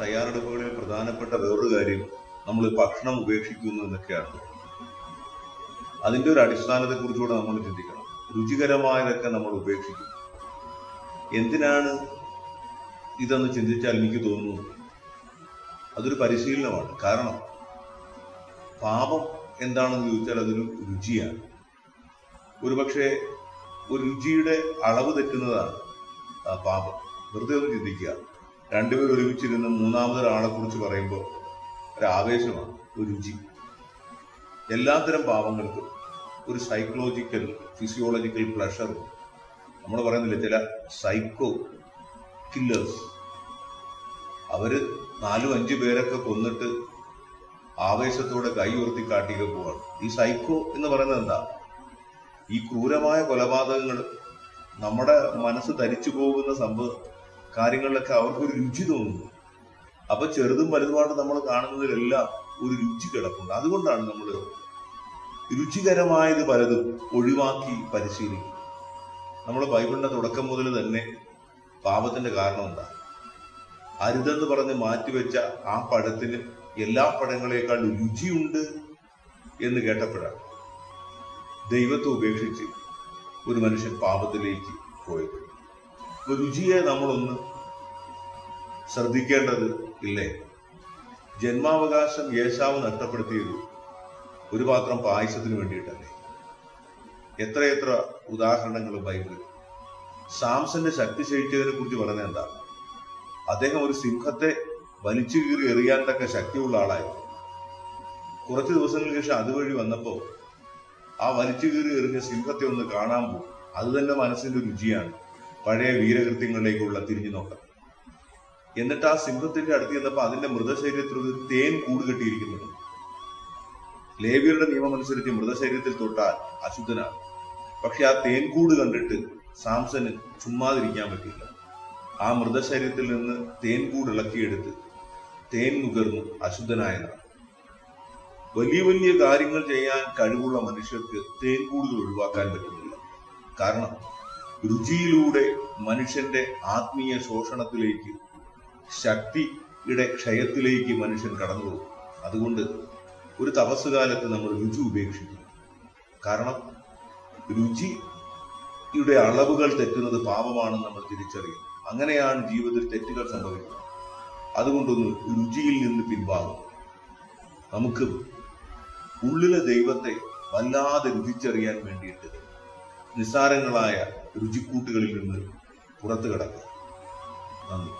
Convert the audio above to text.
തയ്യാറെടുപ്പുകളിൽ പ്രധാനപ്പെട്ട വേറൊരു കാര്യം നമ്മൾ ഭക്ഷണം ഉപേക്ഷിക്കുന്നു എന്നൊക്കെയാണ്. അതിന്റെ ഒരു അടിസ്ഥാനത്തെ കുറിച്ചുകൂടെ നമ്മൾ ചിന്തിക്കണം. രുചികരമായതൊക്കെ നമ്മൾ ഉപേക്ഷിക്കും. എന്തിനാണ് ഇതെന്ന് ചിന്തിച്ചാൽ എനിക്ക് തോന്നുന്നു അതൊരു പരിശീലനമാണ്. കാരണം പാപം എന്താണെന്ന് ചോദിച്ചാൽ അതൊരു രുചിയാണ്. ഒരുപക്ഷെ ഒരു രുചിയുടെ അളവ് തെറ്റുന്നതാണ് പാപം. വെറുതെ ഒന്ന് ചിന്തിക്കുക. രണ്ടുപേർ ഒരുമിച്ചിരുന്ന് മൂന്നാമതൊരാളെ കുറിച്ച് പറയുമ്പോൾ ഒരു ആവേശമാണ് ഒരു രുചി. എല്ലാത്തരം പാവങ്ങൾക്കും ഒരു സൈക്കോളജിക്കൽ ഫിസിയോളജിക്കൽ പ്ലഷർ നമ്മൾ പറയുന്നില്ല ചില സൈക്കോ കില്ലേഴ്സ് അവർ നാലും അഞ്ചു പേരൊക്കെ കൊന്നിട്ട് ആവേശത്തോടെ കൈ ഉയർത്തി കാട്ടിയൊക്കെ പോവാണ്. ഈ സൈക്കോ എന്ന് പറയുന്നത് എന്താ? ഈ ക്രൂരമായ കൊലപാതകങ്ങൾ നമ്മുടെ മനസ്സ് ധരിച്ചു പോകുന്ന സംഭവ കാര്യങ്ങളിലൊക്കെ അവർക്കൊരു രുചി തോന്നുന്നു. അപ്പൊ ചെറുതും വലുതുമായിട്ട് നമ്മൾ കാണുന്നതിലെല്ലാം ഒരു രുചി കിടപ്പുണ്ട്. അതുകൊണ്ടാണ് നമ്മൾ രുചികരമായത് പലതും ഒഴിവാക്കി പരിശീലിക്കും. നമ്മൾ ബൈബിളിന്റെ തുടക്കം മുതൽ തന്നെ പാപത്തിന്റെ കാരണം എന്താ അരുതെന്ന് പറഞ്ഞ് മാറ്റിവെച്ച ആ പഴത്തിന് എല്ലാ പഴങ്ങളെക്കാൾ രുചിയുണ്ട് എന്ന് കേട്ടപ്പോഴാണ് ദൈവത്തെ ഉപേക്ഷിച്ച് ഒരു മനുഷ്യൻ പാപത്തിലേക്ക് പോയത്. രുചിയെ നമ്മളൊന്ന് ശ്രദ്ധിക്കേണ്ടത് ഇല്ലേ? ജന്മാവകാശം യേശാവ് നഷ്ടപ്പെടുത്തിയത് ഒരു പാത്രം പായസത്തിന് വേണ്ടിയിട്ടല്ലേ? എത്രയെത്ര ഉദാഹരണങ്ങൾ ബൈബിളിൽ. സാംസന്റെ ശക്തി ക്ഷയിച്ചതിനെ കുറിച്ച് പറഞ്ഞ എന്താ? അദ്ദേഹം ഒരു സിംഹത്തെ വലിച്ചു കീറി എറിയാൻ തക്ക ശക്തിയുള്ള ആളായിരുന്നു. കുറച്ച് ദിവസങ്ങൾക്ക് ശേഷം അതുവഴി വന്നപ്പോ ആ വലിച്ചു കീറി എറിഞ്ഞ സിംഹത്തെ ഒന്ന് കാണാൻ പോകും അത് തന്നെ മനസ്സിന്റെ രുചിയാണ്. പഴയ വീരകൃത്യങ്ങളിലേക്കുള്ള തിരിഞ്ഞു നോക്കാം എന്നിട്ട് ആ സിംഹത്തിന്റെ അടുത്ത് ചെന്നപ്പോ അതിന്റെ മൃതശരീരത്തിൽ ഒരു തേൻ കൂട് കെട്ടിയിരിക്കുന്നുണ്ട് ലേവിയരുടെ നിയമം അനുസരിച്ച് മൃതശരീരത്തിൽ തൊട്ടാൽ അശുദ്ധനാണ്. പക്ഷെ ആ തേൻകൂട് കണ്ടിട്ട് സാംസന് ചുമ്മാതിരിക്കാൻ പറ്റില്ല ആ മൃതശരീരത്തിൽ നിന്ന് തേൻകൂട് ഇളക്കിയെടുത്ത് തേൻ നുകർന്നു അശുദ്ധനായതാണ്. വലിയ വലിയ കാര്യങ്ങൾ ചെയ്യാൻ കഴിവുള്ള മനുഷ്യർക്ക് തേൻകൂടുകൾ ഒഴിവാക്കാൻ പറ്റുന്നില്ല. കാരണം രുചിയിലൂടെ മനുഷ്യന്റെ ആത്മീയ ശോഷണത്തിലേക്ക് ശക്തിയുടെ ക്ഷയത്തിലേക്ക് മനുഷ്യൻ കടന്നു പോകും അതുകൊണ്ട് ഒരു തപസ്സുകാലത്ത് നമ്മൾ രുചി ഉപേക്ഷിക്കും കാരണം രുചിയുടെ അളവുകൾ തെറ്റുന്നത് പാപമാണെന്ന് നമ്മൾ തിരിച്ചറിയും അങ്ങനെയാണ് ജീവിതത്തിൽ തെറ്റുകൾ സംഭവിക്കുന്നത്. അതുകൊണ്ടൊന്ന് രുചിയിൽ നിന്ന് പിൻവാങ്ങും നമുക്ക് ഉള്ളിലെ ദൈവത്തെ വല്ലാതെ രുചിച്ചറിയാൻ വേണ്ടിയിട്ട് നിസ്സാരങ്ങളായ രുചിക്കൂട്ടുകളിൽ നിന്ന് പുറത്തു കിടക്കുക നന്ദി.